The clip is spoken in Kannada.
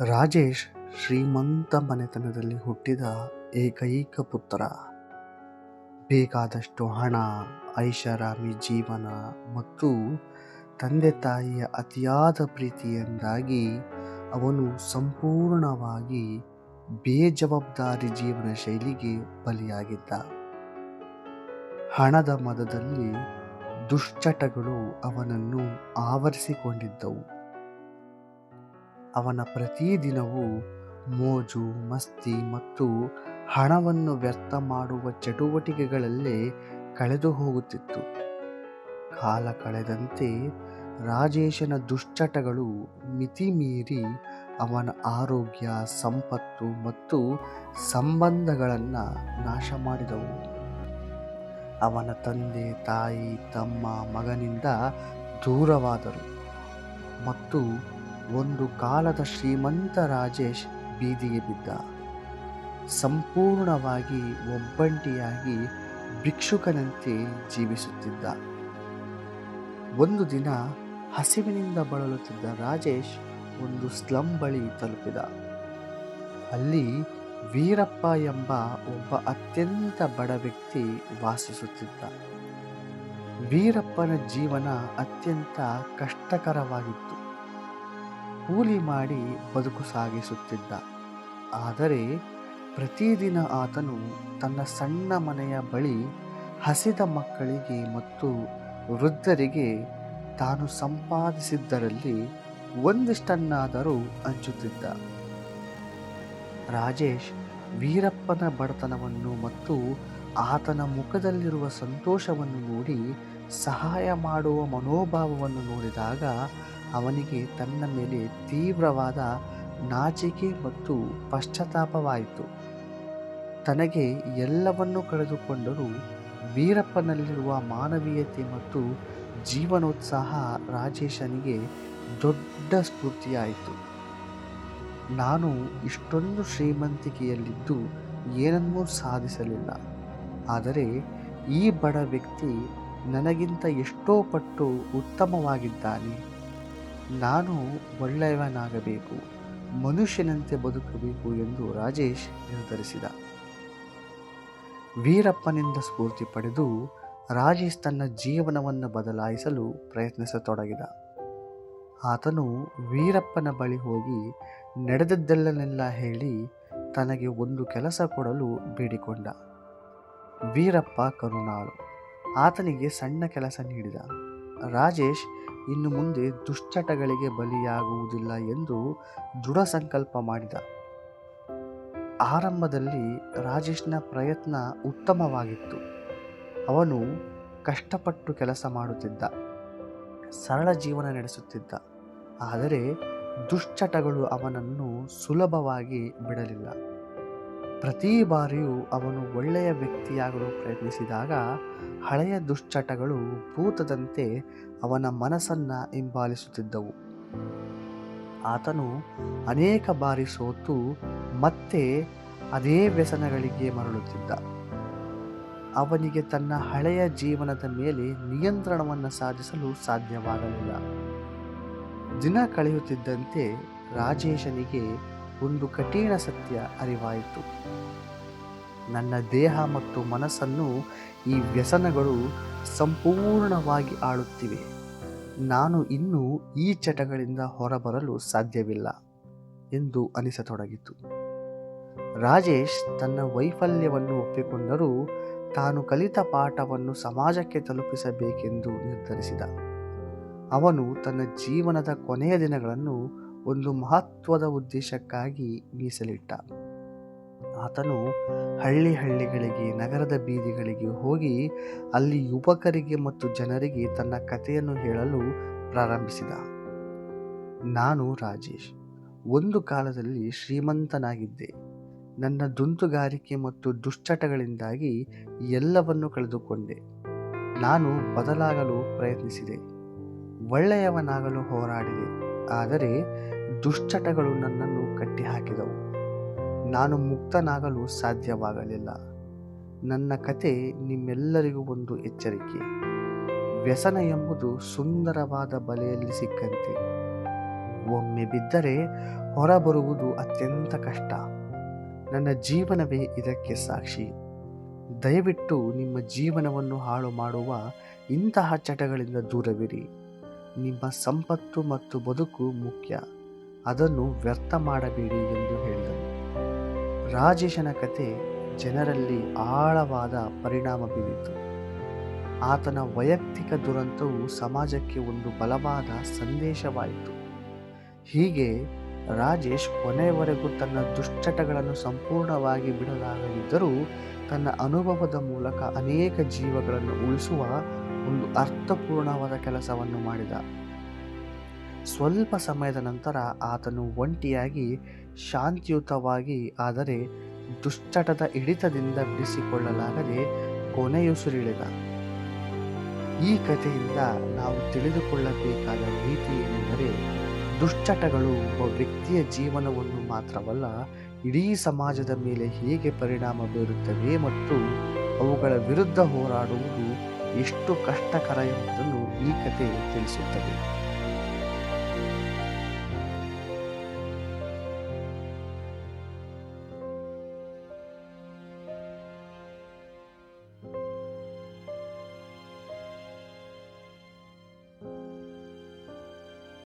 ರಾಜೇಶ್ ಶ್ರೀಮಂತ ಮನೆತನದಲ್ಲಿ ಹುಟ್ಟಿದ ಏಕೈಕ ಪುತ್ರ. ಬೇಕಾದಷ್ಟು ಹಣ, ಐಷಾರಾಮಿ ಜೀವನ ಮತ್ತು ತಂದೆ ತಾಯಿಯ ಅತಿಯಾದ ಪ್ರೀತಿಯಿಂದಾಗಿ ಅವನು ಸಂಪೂರ್ಣವಾಗಿ ಬೇಜವಾಬ್ದಾರಿ ಜೀವನ ಶೈಲಿಗೆ ಬಲಿಯಾಗಿದ್ದ. ಹಣದ ಮದದಲ್ಲಿ ದುಶ್ಚಟಗಳು ಅವನನ್ನು ಆವರಿಸಿಕೊಂಡಿದ್ದವು. ಅವನ ಪ್ರತಿದಿನವೂ ಮೋಜು, ಮಸ್ತಿ ಮತ್ತು ಹಣವನ್ನು ವ್ಯರ್ಥ ಮಾಡುವ ಚಟುವಟಿಕೆಗಳಲ್ಲೇ ಕಳೆದು ಹೋಗುತ್ತಿತ್ತು. ಕಾಲ ಕಳೆದಂತೆ ರಾಜೇಶನ ದುಶ್ಚಟಗಳು ಮಿತಿಮೀರಿ ಅವನ ಆರೋಗ್ಯ, ಸಂಪತ್ತು ಮತ್ತು ಸಂಬಂಧಗಳನ್ನು ನಾಶ ಮಾಡಿದವು. ಅವನ ತಂದೆ, ತಾಯಿ, ತಮ್ಮ ಮಗನಿಂದ ದೂರವಾದರು ಮತ್ತು ಒಂದು ಕಾಲದ ಶ್ರೀಮಂತ ರಾಜೇಶ್ ಬೀದಿಗೆ ಬಿದ್ದ. ಸಂಪೂರ್ಣವಾಗಿ ಒಬ್ಬಂಟಿಯಾಗಿ ಭಿಕ್ಷುಕನಂತೆ ಜೀವಿಸುತ್ತಿದ್ದ. ಒಂದು ದಿನ ಹಸಿವಿನಿಂದ ಬಳಲುತ್ತಿದ್ದ ರಾಜೇಶ್ ಒಂದು ಸ್ಲಂ ಬಳಿ ತಲುಪಿದ. ಅಲ್ಲಿ ವೀರಪ್ಪ ಎಂಬ ಒಬ್ಬ ಅತ್ಯಂತ ಬಡ ವ್ಯಕ್ತಿ ವಾಸಿಸುತ್ತಿದ್ದ. ವೀರಪ್ಪನ ಜೀವನ ಅತ್ಯಂತ ಕಷ್ಟಕರವಾಗಿತ್ತು. ಕೂಲಿ ಮಾಡಿ ಬದುಕು ಸಾಗಿಸುತ್ತಿದ್ದ. ಆದರೆ ಪ್ರತಿದಿನ ಆತನು ತನ್ನ ಸಣ್ಣ ಮನೆಯ ಬಳಿ ಹಸಿದ ಮಕ್ಕಳಿಗೆ ಮತ್ತು ವೃದ್ಧರಿಗೆ ತಾನು ಸಂಪಾದಿಸಿದ್ದರಲ್ಲಿ ಒಂದಿಷ್ಟನ್ನಾದರೂ ಹಂಚುತ್ತಿದ್ದ. ರಾಜೇಶ್ ವೀರಪ್ಪನ ಬಡತನವನ್ನು ಮತ್ತು ಆತನ ಮುಖದಲ್ಲಿರುವ ಸಂತೋಷವನ್ನು ನೋಡಿ ಸಹಾಯ ಮಾಡುವ ಮನೋಭಾವವನ್ನು ನೋಡಿದಾಗ ಅವನಿಗೆ ತನ್ನ ಮೇಲೆ ತೀವ್ರವಾದ ನಾಚಿಕೆ ಮತ್ತು ಪಶ್ಚಾತ್ತಾಪವಾಯಿತು. ತನಗೆ ಎಲ್ಲವನ್ನೂ ಕಳೆದುಕೊಂಡರೂ ವೀರಪ್ಪನಲ್ಲಿರುವ ಮಾನವೀಯತೆ ಮತ್ತು ಜೀವನೋತ್ಸಾಹ ರಾಜೇಶನಿಗೆ ದೊಡ್ಡ ಸ್ಫೂರ್ತಿಯಾಯಿತು. ನಾನು ಇಷ್ಟೊಂದು ಶ್ರೀಮಂತಿಕೆಯಲ್ಲಿದ್ದು ಏನನ್ನೂ ಸಾಧಿಸಲಿಲ್ಲ. ಆದರೆ ಈ ಬಡ ವ್ಯಕ್ತಿ ನನಗಿಂತ ಎಷ್ಟೋ ಪಟ್ಟು ಉತ್ತಮವಾಗಿದ್ದಾನೆ. ನಾನು ಒಳ್ಳೆಯವನಾಗಬೇಕು, ಮನುಷ್ಯನಂತೆ ಬದುಕಬೇಕು ಎಂದು ರಾಜೇಶ್ ನಿರ್ಧರಿಸಿದ. ವೀರಪ್ಪನಿಂದ ಸ್ಫೂರ್ತಿ ಪಡೆದು ರಾಜೇಶ್ ತನ್ನ ಜೀವನವನ್ನು ಬದಲಾಯಿಸಲು ಪ್ರಯತ್ನಿಸತೊಡಗಿದ. ಆತನು ವೀರಪ್ಪನ ಬಳಿ ಹೋಗಿ ನಡೆದದ್ದೆಲ್ಲನೆಲ್ಲ ಹೇಳಿ ತನಗೆ ಒಂದು ಕೆಲಸ ಕೊಡಲು ಬೇಡಿಕೊಂಡ. ವೀರಪ್ಪ ಕರುಣಾಳು. ಆತನಿಗೆ ಸಣ್ಣ ಕೆಲಸ ನೀಡಿದ. ರಾಜೇಶ್ ಇನ್ನು ಮುಂದೆ ದುಶ್ಚಟಗಳಿಗೆ ಬಲಿಯಾಗುವುದಿಲ್ಲ ಎಂದು ದೃಢ ಸಂಕಲ್ಪ ಮಾಡಿದ. ಆರಂಭದಲ್ಲಿ ರಾಜೇಶ್ನ ಪ್ರಯತ್ನ ಉತ್ತಮವಾಗಿತ್ತು. ಅವನು ಕಷ್ಟಪಟ್ಟು ಕೆಲಸ ಮಾಡುತ್ತಿದ್ದ, ಸರಳ ಜೀವನ ನಡೆಸುತ್ತಿದ್ದ. ಆದರೆ ದುಶ್ಚಟಗಳು ಅವನನ್ನು ಸುಲಭವಾಗಿ ಬಿಡಲಿಲ್ಲ. ಪ್ರತಿ ಬಾರಿಯೂ ಅವನು ಒಳ್ಳೆಯ ವ್ಯಕ್ತಿಯಾಗಲು ಪ್ರಯತ್ನಿಸಿದಾಗ ಹಳೆಯ ದುಶ್ಚಟಗಳು ಭೂತದಂತೆ ಅವನ ಮನಸ್ಸನ್ನು ಹಿಂಬಾಲಿಸುತ್ತಿದ್ದವು. ಆತನು ಅನೇಕ ಬಾರಿ ಸೋತು ಮತ್ತೆ ಅದೇ ವ್ಯಸನಗಳಿಗೆ ಮರಳುತ್ತಿದ್ದ. ಅವನಿಗೆ ತನ್ನ ಹಳೆಯ ಜೀವನದ ಮೇಲೆ ನಿಯಂತ್ರಣವನ್ನು ಸಾಧಿಸಲು ಸಾಧ್ಯವಾಗಲಿಲ್ಲ. ದಿನ ಕಳೆಯುತ್ತಿದ್ದಂತೆ ರಾಜೇಶನಿಗೆ ಒಂದು ಕಠಿಣ ಸತ್ಯ ಅರಿವಾಯಿತು. ನನ್ನ ದೇಹ ಮತ್ತು ಮನಸ್ಸನ್ನು ಈ ವ್ಯಸನಗಳು ಸಂಪೂರ್ಣವಾಗಿ ಆಳುತ್ತಿವೆ. ನಾನು ಇನ್ನೂ ಈ ಚಟಗಳಿಂದ ಹೊರಬರಲು ಸಾಧ್ಯವಿಲ್ಲ ಎಂದು ಅನಿಸತೊಡಗಿತು. ರಾಜೇಶ್ ತನ್ನ ವೈಫಲ್ಯವನ್ನು ಒಪ್ಪಿಕೊಂಡರೂ ತಾನು ಕಲಿತ ಪಾಠವನ್ನು ಸಮಾಜಕ್ಕೆ ತಲುಪಿಸಬೇಕೆಂದು ನಿರ್ಧರಿಸಿದ. ಅವನು ತನ್ನ ಜೀವನದ ಕೊನೆಯ ದಿನಗಳನ್ನು ಒಂದು ಮಹತ್ವದ ಉದ್ದೇಶಕ್ಕಾಗಿ ಮೀಸಲಿಟ್ಟ. ಆತನು ಹಳ್ಳಿ ಹಳ್ಳಿಗಳಿಗೆ, ನಗರದ ಬೀದಿಗಳಿಗೆ ಹೋಗಿ ಅಲ್ಲಿ ಯುವಕರಿಗೆ ಮತ್ತು ಜನರಿಗೆ ತನ್ನ ಕಥೆಯನ್ನು ಹೇಳಲು ಪ್ರಾರಂಭಿಸಿದ. ನಾನು ರಾಜೇಶ್, ಒಂದು ಕಾಲದಲ್ಲಿ ಶ್ರೀಮಂತನಾಗಿದ್ದೆ. ನನ್ನ ದುಂತುಗಾರಿಕೆ ಮತ್ತು ದುಶ್ಚಟಗಳಿಂದಾಗಿ ಎಲ್ಲವನ್ನು ಕಳೆದುಕೊಂಡೆ. ನಾನು ಬದಲಾಗಲು ಪ್ರಯತ್ನಿಸಿದೆ. ಒಳ್ಳೆಯವನಾಗಲು ಹೋರಾಡಿದೆ. ಆದರೆ ದುಶ್ಚಟಗಳು ನನ್ನನ್ನು ಕಟ್ಟಿಹಾಕಿದವು. ನಾನು ಮುಕ್ತನಾಗಲು ಸಾಧ್ಯವಾಗಲಿಲ್ಲ. ನನ್ನ ಕತೆ ನಿಮ್ಮೆಲ್ಲರಿಗೂ ಒಂದು ಎಚ್ಚರಿಕೆ. ವ್ಯಸನ ಎಂಬುದು ಸುಂದರವಾದ ಬಲೆಯಲ್ಲಿ ಸಿಕ್ಕಂತೆ. ಒಮ್ಮೆ ಬಿದ್ದರೆ ಹೊರಬರುವುದು ಅತ್ಯಂತ ಕಷ್ಟ. ನನ್ನ ಜೀವನವೇ ಇದಕ್ಕೆ ಸಾಕ್ಷಿ. ದಯವಿಟ್ಟು ನಿಮ್ಮ ಜೀವನವನ್ನು ಹಾಳು ಮಾಡುವ ಇಂತಹ ಚಟಗಳಿಂದ ದೂರವಿರಿ. ನಿಮ್ಮ ಸಂಪತ್ತು ಮತ್ತು ಬದುಕು ಮುಖ್ಯ. ಅದನ್ನು ವ್ಯರ್ಥ ಮಾಡಬೇಡಿ ಎಂದು ಹೇಳಿದನು ರಾಜೇಶನ ಕತೆ ಜನರಲ್ಲಿ ಆಳವಾದ ಪರಿಣಾಮ ಬೀರಿತು. ಆತನ ವೈಯಕ್ತಿಕ ದುರಂತವು ಸಮಾಜಕ್ಕೆ ಒಂದು ಬಲವಾದ ಸಂದೇಶವಾಯಿತು. ಹೀಗೆ ರಾಜೇಶ್ ಕೊನೆಯವರೆಗೂ ತನ್ನ ದುಶ್ಚಟಗಳನ್ನು ಸಂಪೂರ್ಣವಾಗಿ ಬಿಡಲಾಗದಿದ್ದರೂ ತನ್ನ ಅನುಭವದ ಮೂಲಕ ಅನೇಕ ಜೀವಗಳನ್ನು ಉಳಿಸುವ ಒಂದು ಅರ್ಥಪೂರ್ಣವಾದ ಕೆಲಸವನ್ನು ಮಾಡಿದ. ಸ್ವಲ್ಪ ಸಮಯದ ನಂತರ ಆತನು ಒಂಟಿಯಾಗಿ ಶಾಂತಿಯುತವಾಗಿ, ಆದರೆ ದುಶ್ಚಟದ ಹಿಡಿತದಿಂದ ಬಿಡಿಸಿಕೊಳ್ಳಲಾಗದೆ ಕೊನೆಯುಸಿರಿಳಿದ ಈ ಕಥೆಯಿಂದ ನಾವು ತಿಳಿದುಕೊಳ್ಳಬೇಕಾದ ರೀತಿ ಏನೆಂದರೆ, ದುಶ್ಚಟಗಳು ಒಬ್ಬ ವ್ಯಕ್ತಿಯ ಜೀವನವನ್ನು ಮಾತ್ರವಲ್ಲ, ಇಡೀ ಸಮಾಜದ ಮೇಲೆ ಹೇಗೆ ಪರಿಣಾಮ ಬೀರುತ್ತವೆ ಮತ್ತು ಅವುಗಳ ವಿರುದ್ಧ ಹೋರಾಡುವುದು ಎಷ್ಟು ಕಷ್ಟಕರ ಎಂಬುದನ್ನು ಈ ಕಥೆ ತಿಳಿಸುತ್ತದೆ.